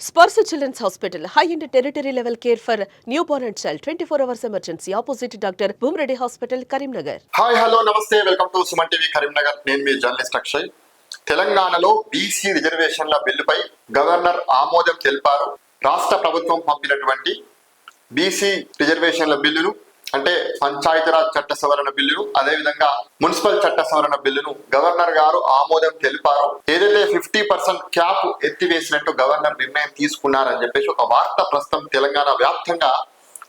Sparsh children's hospital high and tertiary level care for newborn and child twenty four hours emergency opposite doctor Bhoomareddy hospital Karimnagar hi hello namaste welcome to Suman TV Karimnagar నేను మీ journalist Akshay తెలంగాణలో BC రిజర్వేషన్ల బిల్లుపై governor ఆమోదం తెలిపారు. రాష్ట్ర ప్రభుత్వం పంపినటువంటి BC రిజర్వేషన్ల బిల్లును అంటే పంచాయతీరాజ్ చట్ట సవరణ బిల్లును అదేవిధంగా మున్సిపల్ చట్ట సవరణ బిల్లును గవర్నర్ గారు ఆమోదం తెలిపారు. ఏదైతే ఫిఫ్టీ పర్సెంట్ క్యాప్ ఎత్తివేసినట్టు గవర్నర్ నిర్ణయం తీసుకున్నారని చెప్పేసి ఒక వార్త ప్రస్తుతం తెలంగాణ వ్యాప్తంగా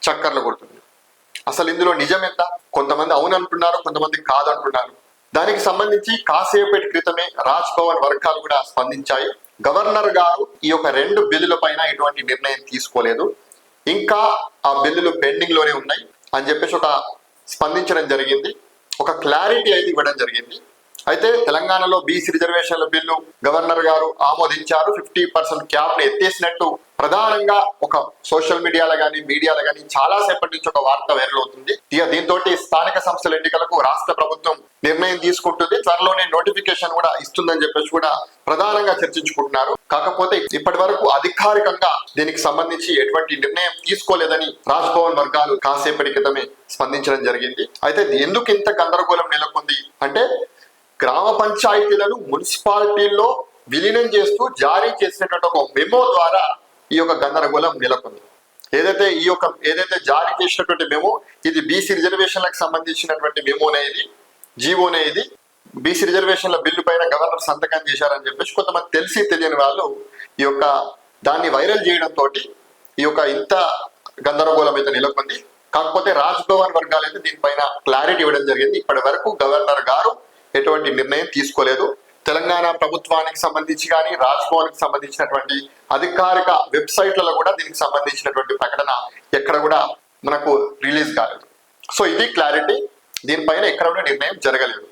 చక్కర్లు కొడుతుంది. అసలు ఇందులో నిజం ఎంత? కొంతమంది అవునంటున్నారు కొంతమంది కాదంటున్నారు. దానికి సంబంధించి కాసేపటి క్రితమే రాజ్ భవన్ వర్గాలు కూడా స్పందించాయి. గవర్నర్ గారు ఈ యొక్క రెండు బిల్లుల పైన ఎటువంటి నిర్ణయం తీసుకోలేదు. ఇంకా ఆ బిల్లులు పెండింగ్లోనే ఉన్నాయి. అని చెప్పేసి ఒక స్పందించడం జరిగింది. ఒక క్లారిటీ అయితే ఇవ్వడం జరిగింది. అయితే తెలంగాణలో బీసీ రిజర్వేషన్ల బిల్లు గవర్నర్ గారు ఆమోదించారు. ఫిఫ్టీ పర్సెంట్ క్యాప్ని ఎత్తేసినట్టు ప్రధానంగా ఒక సోషల్ మీడియాలో కానీ మీడియాలో కానీ చాలా సేపటి నుంచి ఒక వార్త వైరల్ అవుతుంది. ఇక దీంతో స్థానిక సంస్థల ఎన్నికలకు రాష్ట్ర ప్రభుత్వం నిర్ణయం తీసుకుంటుంది. త్వరలోనే నోటిఫికేషన్ కూడా ఇస్తుందని చెప్పేసి కూడా ప్రధానంగా చర్చించుకుంటున్నారు. కాకపోతే ఇప్పటి వరకు అధికారికంగా దీనికి సంబంధించి ఎటువంటి నిర్ణయం తీసుకోలేదని రాజ్భవన్ వర్గాలు కాసేపటి క్రితమే స్పందించడం జరిగింది. అయితే ఎందుకు ఇంత గందరగోళం నెలకొంది అంటే గ్రామ పంచాయతీలను మున్సిపాలిటీల్లో విలీనం చేస్తూ జారీ చేసినటువంటి ఒక మెమో ద్వారా ఈ యొక్క గందరగోళం నెలకొంది. ఏదైతే ఈ యొక్క ఏదైతే జారీ చేసినటువంటి మెమో ఇది బీసీ రిజర్వేషన్లకు సంబంధించినటువంటి మెమోనే ఇది జీవోనే ఇది. బీసీ రిజర్వేషన్ల బిల్లు పైన గవర్నర్ సంతకం చేశారని చెప్పేసి కొంతమంది తెలిసి తెలియని వాళ్ళు ఈ యొక్క దాన్ని వైరల్ చేయడంతో ఈ యొక్క ఇంత గందరగోళం అయితే నెలకొంది. కాకపోతే రాజ్ భవన్ వర్గాలు అయితే దీనిపైన క్లారిటీ ఇవ్వడం జరిగింది. ఇప్పటి వరకు గవర్నర్ గారు ఎటువంటి నిర్ణయం తీసుకోలేదు. తెలంగాణ ప్రభుత్వానికి సంబంధించి కానీ రాజ్భవన్కి సంబంధించినటువంటి అధికారిక వెబ్సైట్లలో కూడా దీనికి సంబంధించినటువంటి ప్రకటన ఎక్కడ కూడా మనకు రిలీజ్ కాలేదు. సో ఇది క్లారిటీ. దీనిపైన ఎక్కడ కూడా నిర్ణయం జరగలేదు.